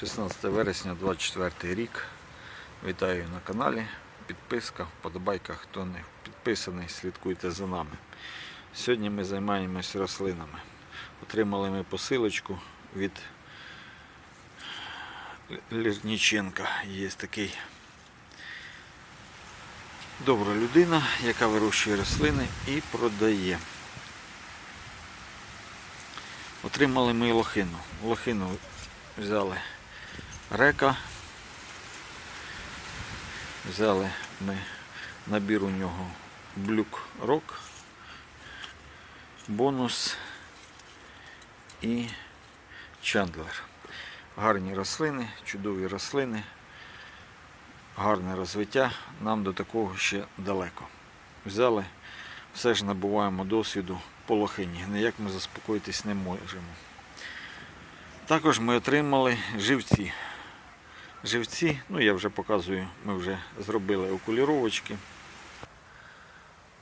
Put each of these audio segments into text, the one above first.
16 вересня 24 рік. Вітаю на каналі. Підписка, вподобайка. Хто не підписаний, слідкуйте за нами. Сьогодні ми займаємось рослинами. Отримали ми посилочку від Лірніченка. Є такий добра людина, яка вирощує рослини і продає. Отримали ми лохину. Лохину взяли река. Взяли ми набір у нього блюк рок, бонус і чандлер. Гарні рослини, чудові рослини, гарне розвиття. Нам до такого ще далеко. Взяли, все ж набуваємо досвіду по лохині. Ніяк ми заспокоїтись не можемо. Також ми отримали живці. Живці, ну я вже показую, ми вже зробили окуліровочки.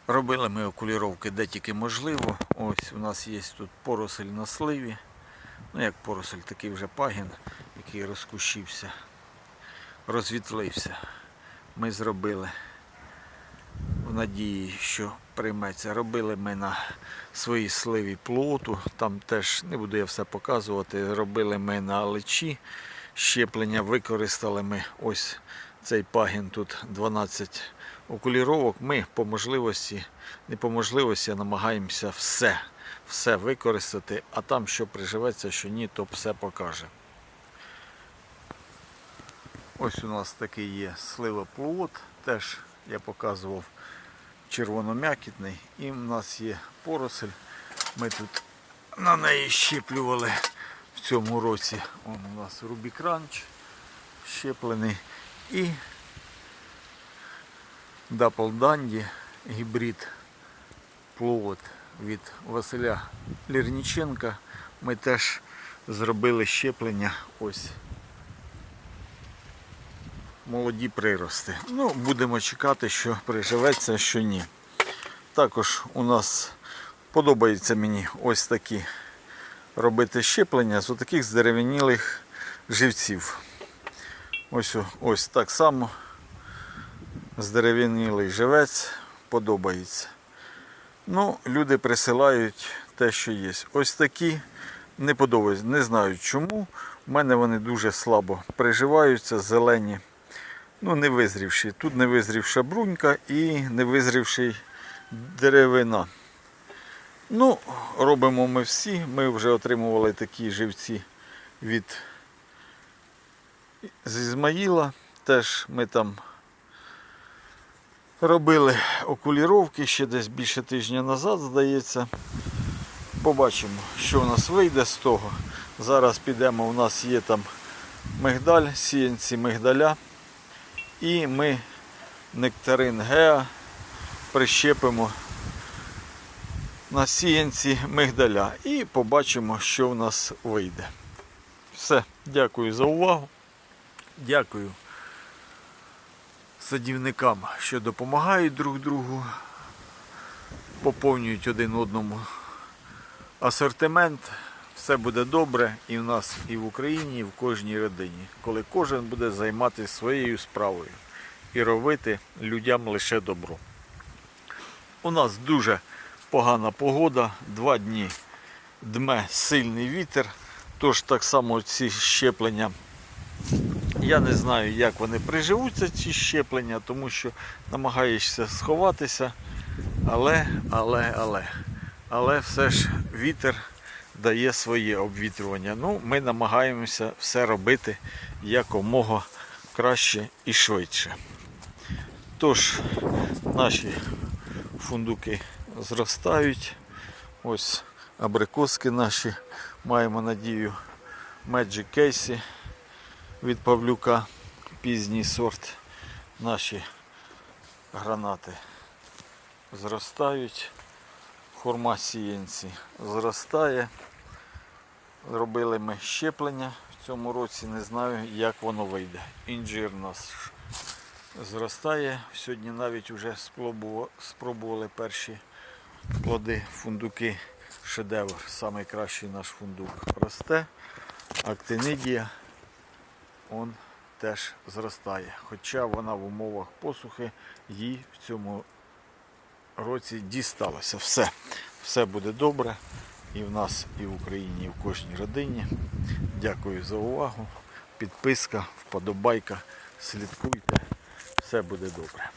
Робили ми окуліровки де тільки можливо. Ось у нас є тут поросель на сливі. Ну як поросель, такий вже пагін, який розкущився, розвітлився. Ми зробили в надії, що прийметься. Робили ми на своїй сливі плоту. Там теж не буду я все показувати. Робили ми на личі щеплення, використали ми ось цей пагін тут 12 окуліровок. Ми по можливості, не по можливості, намагаємося все, все використати, а там що приживеться, що ні, то все покаже. Ось у нас такий є сливоплод, теж я показував червоном'якітний. І в нас є поросель. Ми тут на неї щеплювали в цьому році. Он у нас Рубік Ранч щеплений. І Дапл Данді гібрид плод від Василя Лірніченка. Ми теж зробили щеплення ось молоді прирости. Ну, будемо чекати, що приживеться, що ні. Також у нас подобається мені ось такі робити щеплення з таких здерев'янілих живців. Ось, ось так само здерев'янілий живець подобається. Ну, люди присилають те, що є. Ось такі не подобаються. Не знаю чому. У мене вони дуже слабо приживаються, зелені. Ну, не визрівші. Тут не визрівша брунька і не визрівший деревина. Ну, робимо ми всі. Ми вже отримували такі живці від з Ізмаїла. Теж ми там робили окуліровки ще десь більше тижня назад, здається. Побачимо, що у нас вийде з того. Зараз підемо, у нас є там мигдаль, сіянці мигдаля. І ми нектарин Геа прищепимо на сіянці мигдаля і побачимо, що в нас вийде. Все, дякую за увагу. Дякую садівникам, що допомагають друг другу, поповнюють один одному асортимент. Все буде добре і в нас, і в Україні, і в кожній родині, коли кожен буде займатися своєю справою і робити людям лише добро. У нас дуже погана погода, два дні дме сильний вітер, тож так само ці щеплення. Я не знаю, як вони приживуться, ці щеплення, тому що намагаєшся сховатися, але, але, але, але все ж вітер дає своє обвітрювання. Ну, ми намагаємося все робити якомога краще і швидше. Тож, наші фундуки зростають. Ось абрикоски наші, маємо надію, Magic Casey від Павлюка, пізній сорт. Наші гранати зростають. Хурма сіянці зростає. Робили ми щеплення в цьому році, не знаю, як воно вийде. Інжир у нас зростає. Сьогодні навіть вже спробували перші плоди, фундуки, шедевр. Найкращий наш фундук росте. Актинидія он теж зростає. Хоча вона в умовах посухи їй в цьому році дісталося. Все. Все буде добре. І в нас, і в Україні, і в кожній родині. Дякую за увагу. Підписка, вподобайка. Слідкуйте. Все буде добре.